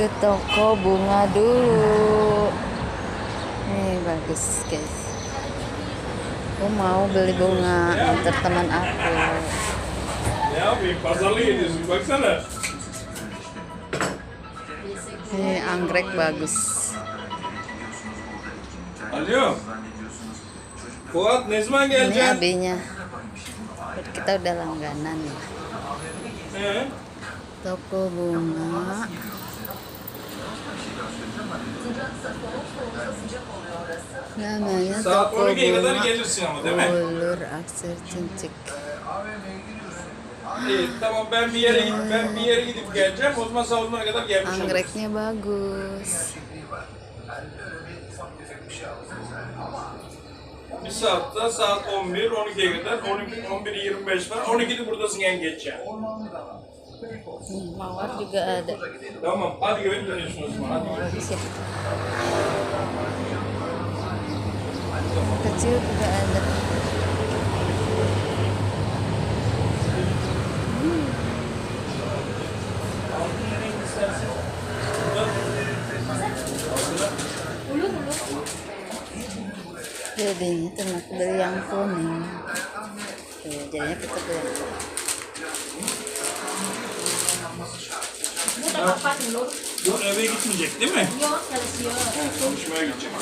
ke toko bunga dulu. Nih bagus guys. Aku mau beli bunga untuk teman aku. Ini anggrek bagus. Ini abinya. Kita udah langganan ya. Toko bunga. Namanya Saat toko 12'ye kadar gelirsin ama değil mi? Ulur aksir cincik. İyi tamam ben bir yere gidip ben bir yere gidip geleceğim. O zaman saat 10'a kadar gelmiş olurum. Anggreknya bagus. Bir saatte saat 11, 12'ye kadar 12, 11, 25 var. 12'de buradasın en geç yani. Mawar juga ada. Tamam hadi gönderiyorsun o zaman. Hadi. Bagus ya. Kecil juga ada. Jadinya ternak beli yang kuning. Tuh, jadinya kita beli yang kuning. Bu eve gitmeyecek değil mi? Yok çalışıyor. Çalışmaya gidecek.